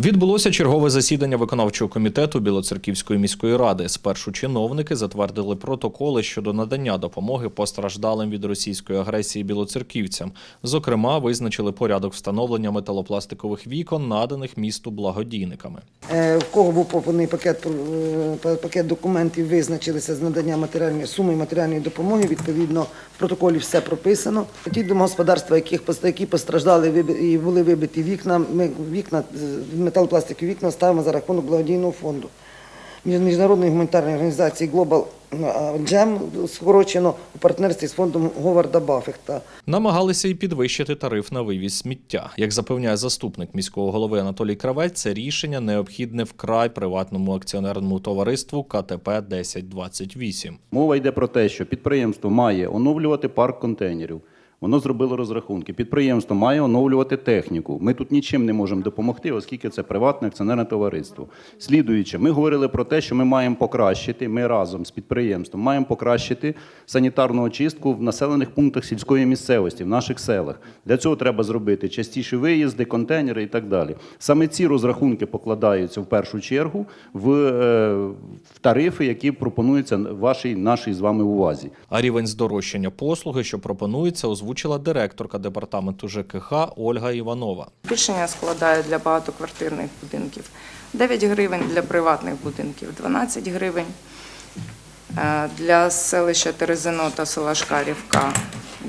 Відбулося чергове засідання виконавчого комітету Білоцерківської міської ради. Спершу чиновники затвердили протоколи щодо надання допомоги постраждалим від російської агресії білоцерківцям. Зокрема, визначили порядок встановлення металопластикових вікон, наданих місту благодійниками. Е, В кого був поданий пакет, е, пакет документів, визначилися з надання матеріальної суми матеріальної допомоги. Відповідно, в протоколі все прописано. Ті домогосподарства, яких які постраждали і були вибиті вікна, ми вікна з- металопластикові вікна ставимо за рахунок благодійного фонду. Між- Міжнародної гуманітарної організації Global Jam скорочено у партнерстві з фондом Говарда Баффета. Намагалися і підвищити тариф на вивіз сміття. Як запевняє заступник міського голови Анатолій Кравець, це рішення необхідне вкрай приватному акціонерному товариству КТП 1028. Мова йде про те, що підприємство має оновлювати парк контейнерів. Воно зробило розрахунки. Підприємство має оновлювати техніку. Ми тут нічим не можемо допомогти, оскільки це приватне акціонерне товариство. Слідуючи, ми говорили про те, що ми маємо покращити. Ми разом з підприємством маємо покращити санітарну очистку в населених пунктах сільської місцевості, в наших селах. Для цього треба зробити частіші виїзди, контейнери і так далі. Саме ці розрахунки покладаються в першу чергу в, е, в тарифи, які пропонуються вашій нашій з вами увазі. А рівень здорожчання послуги, що пропонується, озвучила директорка департаменту ЖКХ Ольга Іванова. Збільшення складає для багатоквартирних будинків 9 гривень, для приватних будинків 12 гривень. Е, Для селища Терезино та села Шкарівка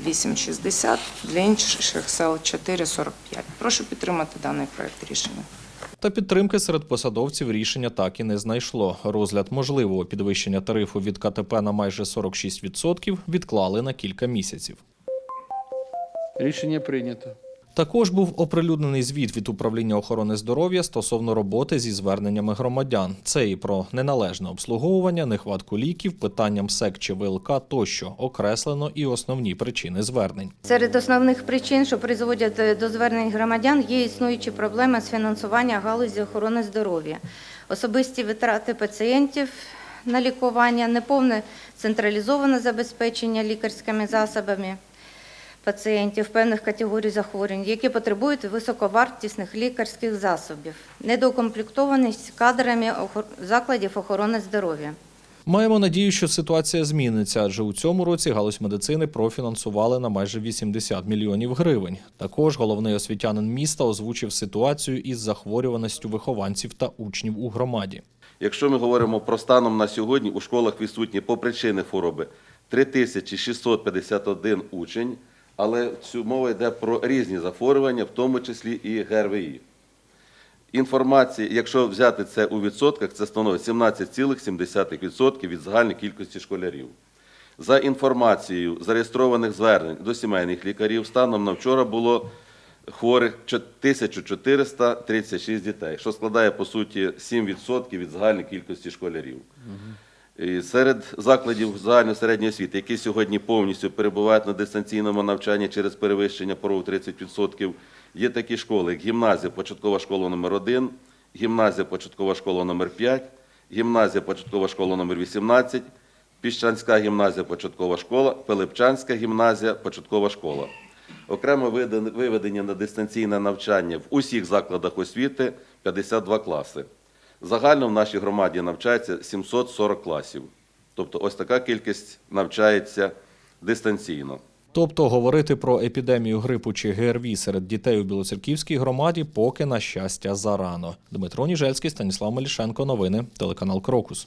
8,60, для інших сел 4,45. Прошу підтримати даний проект рішення. Та підтримки серед посадовців рішення так і не знайшло. Розгляд можливого підвищення тарифу від КТП на майже 46% відклали на кілька місяців. Рішення прийнято. Також був оприлюднений звіт від управління охорони здоров'я стосовно роботи зі зверненнями громадян. Це і про неналежне обслуговування, нехватку ліків, питанням СЕК чи ВЛК тощо окреслено і основні причини звернень. Серед основних причин, що призводять е, до звернень громадян, є існуючі проблеми з фінансування галузі охорони здоров'я, особисті витрати пацієнтів на лікування, неповне централізоване забезпечення лікарськими засобами пацієнтів певних категорій захворювань, які потребують високовартісних лікарських засобів, недоукомплектованість кадрами закладів охорони здоров'я. Маємо надію, що ситуація зміниться, адже у цьому році галузь медицини профінансували на майже 80 мільйонів гривень. Також головний освітянин міста озвучив ситуацію із захворюваністю вихованців та учнів у громаді. Якщо ми говоримо про станом на сьогодні, у школах відсутні по причини хвороби 3651 учень, але цю мова йде про різні захворювання, в тому числі і ГРВІ. Інформація, якщо взяти це у відсотках, це становить 17,7% від загальної кількості школярів. За інформацією зареєстрованих звернень до сімейних лікарів, станом на вчора було хворих 1436 дітей, що складає по суті 7% від загальної кількості школярів. Серед закладів загальної середньої освіти, які сьогодні повністю перебувають на дистанційному навчанні через перевищення порогу 30%, є такі школи, як гімназія, початкова школа номер 1 гімназія, початкова школа номер 5 гімназія, початкова школа номер 18 Піщанська гімназія, початкова школа, Пилипчанська гімназія, початкова школа. Окремо виведення на дистанційне навчання в усіх закладах освіти 52 класи. Загально в нашій громаді навчається 740 класів. Тобто ось така кількість навчається дистанційно. Тобто говорити про епідемію грипу чи ГРВІ серед дітей у Білоцерківській громаді поки на щастя зарано. Дмитро Ніжельський, Станіслав Мелішенко. Новини телеканал Крокус.